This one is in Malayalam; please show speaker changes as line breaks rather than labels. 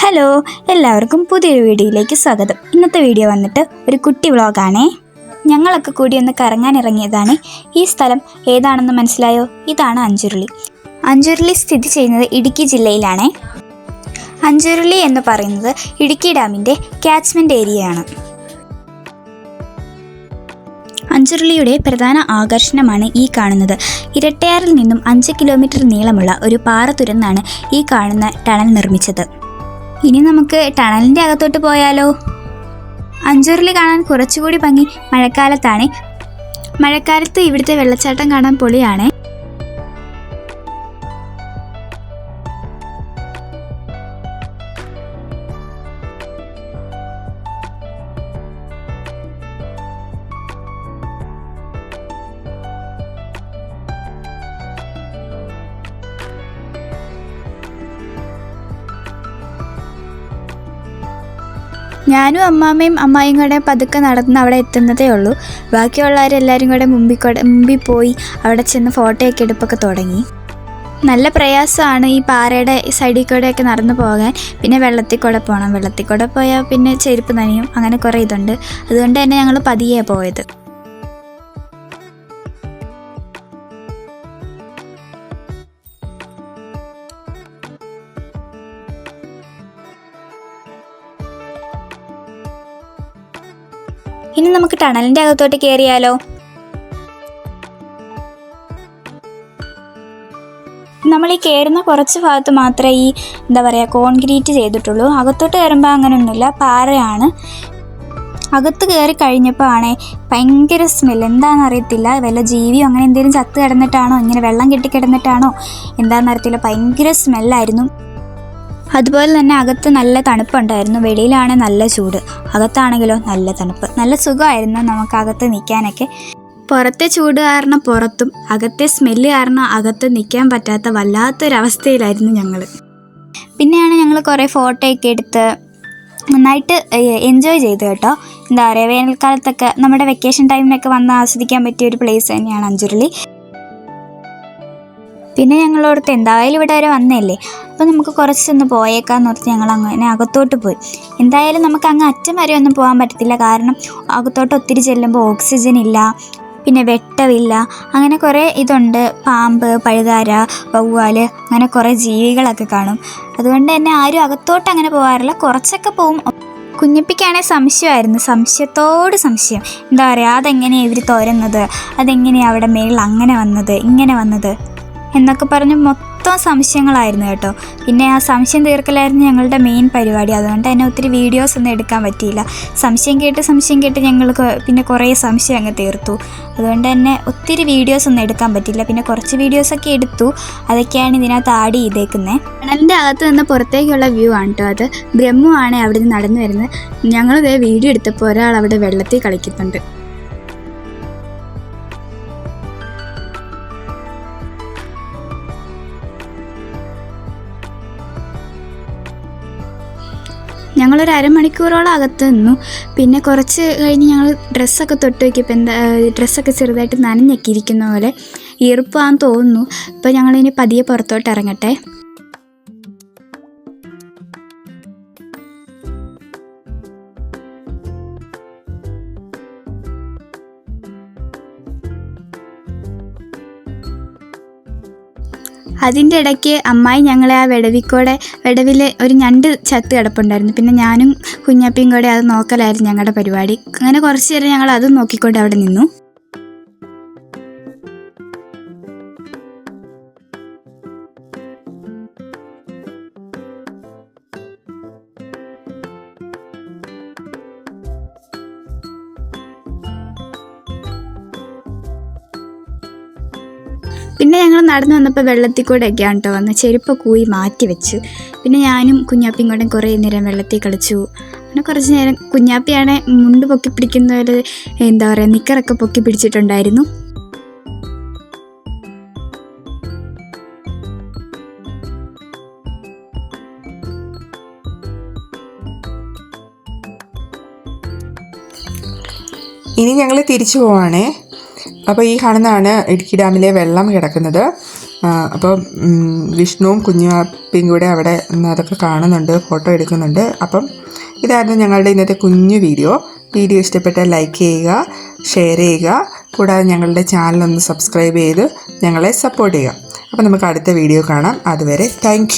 ഹലോ എല്ലാവർക്കും പുതിയൊരു വീഡിയോയിലേക്ക് സ്വാഗതം. ഇന്നത്തെ വീഡിയോ വന്നിട്ട് ഒരു കുട്ടി വ്ളോഗാണേ. ഞങ്ങളൊക്കെ കൂടി ഒന്ന് കറങ്ങാൻ ഇറങ്ങിയതാണ് ഈ സ്ഥലം ഏതാണെന്ന് മനസ്സിലായോ? ഇതാണ് അഞ്ചുരുളി. അഞ്ചുരുളി സ്ഥിതി ചെയ്യുന്നത് ഇടുക്കി ജില്ലയിലാണേ. അഞ്ചുരുളി എന്ന് പറയുന്നത് ഇടുക്കി ഡാമിന്റെ ക്യാച്ച്മെന്റ് ഏരിയയാണ്. അഞ്ചുരുളിയുടെ പ്രധാന ആകർഷണമാണ് ഈ കാണുന്നത്. ഇരട്ടയാറിൽ നിന്നും അഞ്ച് കിലോമീറ്റർ നീളമുള്ള ഒരു പാറ തുരന്നാണ് ഈ കാണുന്ന ടണൽ നിർമ്മിച്ചത്. ഇനി നമുക്ക് ടണലിന്റെ അകത്തോട്ട് പോയാലോ? അഞ്ചുരുളി കാണാൻ കുറച്ചുകൂടി ഭംഗി. മഴക്കാലത്താണ്. മഴക്കാലത്ത് ഇവിടുത്തെ വെള്ളച്ചാട്ടം കാണാൻ പൊളിയാണ്. ഞാനും അമ്മാമ്മയും അമ്മായിയും കൂടെ പതുക്കെ നടന്ന് അവിടെ എത്തുന്നതേ ഉള്ളൂ. ബാക്കിയുള്ളവരെല്ലാവരും കൂടെ മുമ്പിൽ കൂടെ മുമ്പിൽ പോയി അവിടെ ചെന്ന് ഫോട്ടോയൊക്കെ എടുപ്പൊക്കെ തുടങ്ങി. നല്ല പ്രയാസമാണ് ഈ പാറയുടെ സൈഡിൽ കൂടെയൊക്കെ നടന്നു പോകാൻ. പിന്നെ വെള്ളത്തിൽ കൂടെ പോകണം വെള്ളത്തിൽ കൂടെ പോയാൽ പിന്നെ ചെരുപ്പ് നനയും. അങ്ങനെ കുറേ ഇതുണ്ട്. അതുകൊണ്ട് തന്നെ ഞങ്ങൾ പതിയെ പോയത്. ഇനി നമുക്ക് ടണലിന്റെ അകത്തോട്ട് കയറിയാലോ നമ്മൾ ഈ കയറുന്ന കുറച്ച് ഭാഗത്ത് മാത്രമേ ഈ എന്താ പറയുക കോൺക്രീറ്റ് ചെയ്തിട്ടുള്ളൂ. അകത്തോട്ട് കയറുമ്പോൾ അങ്ങനെയൊന്നുമില്ല പാറയാണ്. അകത്ത് കയറി കഴിഞ്ഞപ്പോൾ ആണേ ഭയങ്കര സ്മെൽ എന്താണെന്ന് അറിയത്തില്ല. വല്ല ജീവിയോ അങ്ങനെ എന്തെങ്കിലും ചത്ത് കിടന്നിട്ടാണോ ഇങ്ങനെ വെള്ളം കെട്ടി കിടന്നിട്ടാണോ എന്താണെന്ന് അറിയത്തില്ല. ഭയങ്കര സ്മെല്ലായിരുന്നു അതുപോലെ തന്നെ അകത്ത് നല്ല തണുപ്പുണ്ടായിരുന്നു. വെളിയിലാണ് നല്ല ചൂട്. അകത്താണെങ്കിലോ നല്ല തണുപ്പ്. നല്ല സുഖമായിരുന്നു നമുക്ക് അകത്ത് നിൽക്കാനൊക്കെ. പുറത്തെ ചൂട് കാരണം പുറത്തും അകത്തെ സ്മെല്ല് കാരണം അകത്ത് നിൽക്കാൻ പറ്റാത്ത വല്ലാത്തൊരവസ്ഥയിലായിരുന്നു ഞങ്ങൾ പിന്നെയാണ് ഞങ്ങൾ കുറേ ഫോട്ടോയൊക്കെ എടുത്ത് നന്നായിട്ട് എൻജോയ് ചെയ്തു കേട്ടോ. എന്താ പറയുക വേനൽക്കാലത്തൊക്കെ നമ്മുടെ വെക്കേഷൻ ടൈമിനൊക്കെ വന്ന് ആസ്വദിക്കാൻ പറ്റിയ ഒരു പ്ലേസ് തന്നെയാണ് അഞ്ചുരുളി. പിന്നെ ഞങ്ങളോടത്ത് എന്തായാലും ഇവിടെ വരെ വന്നല്ലേ അപ്പോൾ നമുക്ക് കുറച്ചൊന്ന് പോയേക്കാന്ന് ഓർത്ത് ഞങ്ങൾ അങ്ങനെ അകത്തോട്ട് പോയി. എന്തായാലും നമുക്ക് അങ്ങ് അറ്റം വരെ ഒന്നും പോകാൻ പറ്റത്തില്ല. കാരണം അകത്തോട്ട് ഒത്തിരി ചെല്ലുമ്പോൾ ഓക്സിജൻ ഇല്ല പിന്നെ വെട്ടവില്ല. അങ്ങനെ കുറേ ഇതുണ്ട്. പാമ്പ് പഴുതാര വവ്വാൽ അങ്ങനെ കുറേ ജീവികളൊക്കെ കാണും. അതുകൊണ്ട് തന്നെ ആരും അകത്തോട്ട് അങ്ങനെ പോകാറില്ല. കുറച്ചൊക്കെ പോവും. കുഞ്ഞപ്പിക്കാണെങ്കിൽ സംശയമായിരുന്നു. സംശയത്തോട് സംശയം. എന്താ പറയുക അതെങ്ങനെയാണ് ഇവർ തുരന്നത്? അതെങ്ങനെയാണ് അവിടെ മേളിൽ അങ്ങനെ വന്നത്? ഇങ്ങനെ വന്നത്? എന്നൊക്കെ പറഞ്ഞ് മൊത്തം സംശയങ്ങളായിരുന്നു കേട്ടോ. പിന്നെ ആ സംശയം തീർക്കലായിരുന്നു ഞങ്ങളുടെ മെയിൻ പരിപാടി. അതുകൊണ്ട് തന്നെ ഒത്തിരി വീഡിയോസ് ഒന്നും എടുക്കാൻ പറ്റിയില്ല. സംശയം കേട്ട് സംശയം കേട്ട് ഞങ്ങൾ പിന്നെ കുറേ സംശയം അങ്ങ് തീർത്തു. അതുകൊണ്ട് തന്നെ ഒത്തിരി വീഡിയോസ് ഒന്നും എടുക്കാൻ പറ്റില്ല പിന്നെ കുറച്ച് വീഡിയോസൊക്കെ എടുത്തു. അതൊക്കെയാണ് ഇതിനകത്ത് ആഡ് ചെയ്തേക്കുന്നത് കണലിന്റെ അകത്ത് നിന്ന് പുറത്തേക്കുള്ള വ്യൂ ആണ് കേട്ടോ അത്. ബ്രഹ്മമാണ് അവിടെ നിന്ന് നടന്നു വരുന്നത്. ഞങ്ങളിതേ വീഡിയോ എടുത്തപ്പോൾ ഒരാൾ അവിടെ വെള്ളത്തിൽ കളിക്കുന്നുണ്ട്. ഞങ്ങളൊരു അരമണിക്കൂറോളം അകത്ത് നിന്നു. പിന്നെ കുറച്ച് കഴിഞ്ഞ് ഞങ്ങൾ ഡ്രസ്സൊക്കെ തൊട്ട് നോക്കിയപ്പോൾ എന്താ ഡ്രസ്സൊക്കെ ചെറുതായിട്ട് നനഞ്ഞൊക്കെ ഇരിക്കുന്ന പോലെ ഈർപ്പാന്ന് തോന്നുന്നു. ഇപ്പോൾ ഞങ്ങളിനി പതിയെ പുറത്തോട്ട് ഇറങ്ങട്ടെ. അതിന്റെ ഇടയ്ക്ക് അമ്മായി ഞങ്ങളെ ആ വിടവിക്കൂടെ വിടവിൽ ഒരു ഞണ്ട് ചത്ത് കിടപ്പുണ്ടായിരുന്നു. പിന്നെ ഞാനും കുഞ്ഞാപ്പിയും കൂടെ അത് നോക്കലായിരുന്നു ഞങ്ങളുടെ പരിപാടി. അങ്ങനെ കുറച്ച് നേരം ഞങ്ങൾ അതും നോക്കിക്കൊണ്ട് അവിടെ നിന്നു. പിന്നെ ഞങ്ങൾ നടന്നു വന്നപ്പോൾ വെള്ളത്തിൽ കൂടെയൊക്കെയാണ് കേട്ടോ വന്ന് ചെരുപ്പ് കൂയി മാറ്റി വെച്ച്. പിന്നെ ഞാനും കുഞ്ഞാപ്പിയും കൂടെ കുറേ നേരം വെള്ളത്തിൽ കളിച്ചു. പിന്നെ കുറച്ച് നേരം കുഞ്ഞാപ്പിയാണെ മുണ്ട് പൊക്കി പിടിക്കുന്ന ഒരു എന്താ പറയുക നിക്കറൊക്കെ പൊക്കി പിടിച്ചിട്ടുണ്ടായിരുന്നു.
ഇനി ഞങ്ങൾ തിരിച്ചു പോവാണേ. അപ്പോൾ ഈ കാണുന്നതാണ് ഇടുക്കി ഡാമിലെ വെള്ളം കിടക്കുന്നത്. അപ്പോൾ വിഷ്ണുവും കുഞ്ഞുവാപ്പിയും കൂടെ അവിടെ അതൊക്കെ കാണുന്നുണ്ട് ഫോട്ടോ എടുക്കുന്നുണ്ട്. അപ്പം ഇതായിരുന്നു ഞങ്ങളുടെ ഇന്നത്തെ കുഞ്ഞു വീഡിയോ. വീഡിയോ ഇഷ്ടപ്പെട്ടാൽ ലൈക്ക് ചെയ്യുക ഷെയർ ചെയ്യുക. കൂടാതെ ഞങ്ങളുടെ ചാനലൊന്ന് സബ്സ്ക്രൈബ് ചെയ്ത് ഞങ്ങളെ സപ്പോർട്ട് ചെയ്യുക. അപ്പോൾ നമുക്ക് അടുത്ത വീഡിയോ കാണാം. അതുവരെ താങ്ക്